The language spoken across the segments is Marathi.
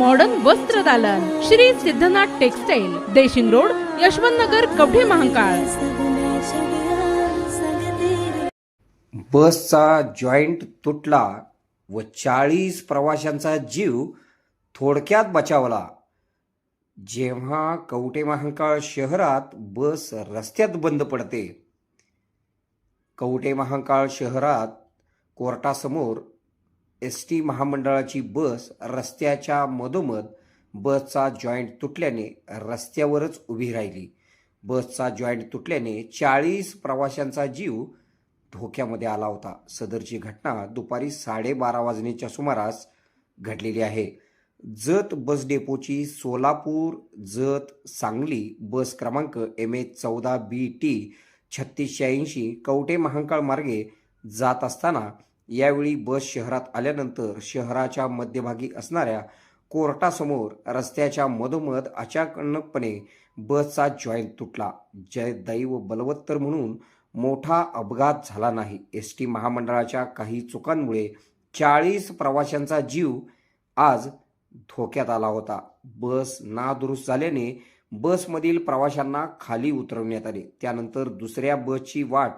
मॉडर्न वस्त्र दालन. Shri Siddhanath textile Deshing road Yashwant Nagar Kavathe Mahankal. बसचा जॉईंट तुटला व चाळीस प्रवाशांचा जीव थोडक्यात बचावला. जेव्हा कवठे महाकाळ शहरात बस रस्त्यात बंद पडते कवटे महाकाळ शहरात कोर्टासमोर एस टी महामंडळाची बस रस्त्याच्या मधोमध बसचा जॉईंट तुटल्याने रस्त्यावरच उभी राहिली. बसचा जॉईंट तुटल्याने चाळीस प्रवाशांचा जीव धोक्यामध्ये आला होता. सदरची घटना दुपारी साडेबारा वाजण्याच्या सुमारास घडलेली आहे. जत बस डेपोची सोलापूर जत सांगली बस क्रमांक एम ए चौदा बी टी छत्तीस शहाऐंशी कवटे महांकाळ मार्गे जात असताना यावेळी बस शहरात आल्यानंतर शहराच्या मध्यभागी असणाऱ्या कोर्टासमोर रस्त्याच्या मधोमध अचानकपणे बसचा जॉईंट तुटला. जय दैव बलवत्तर म्हणून मोठा अपघात झाला नाही. एस टी महामंडळाच्या काही चुकांमुळे चाळीस प्रवाशांचा जीव आज धोक्यात आला होता. बस नादुरुस्त झाल्याने बसमधील प्रवाशांना खाली उतरवण्यात आले. त्यानंतर दुसऱ्या बसची वाट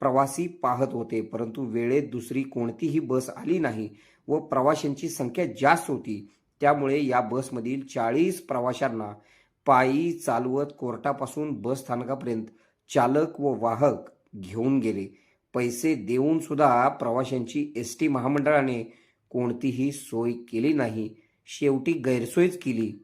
प्रवासी पाहत होते परंतु वेळेत दुसरी कोणतीही बस आली नाही व प्रवाशांची संख्या जास्त होती. त्यामुळे या बसमधील चाळीस प्रवाशांना पायी चालवत कोर्टापासून बस स्थानकापर्यंत चालक व वाहक घेऊन गेले. पैसे देऊन सुद्धा प्रवाशांची एस टी महामंडळाने कोणतीही सोय केली नाही. शेवटी गैरसोयच केली.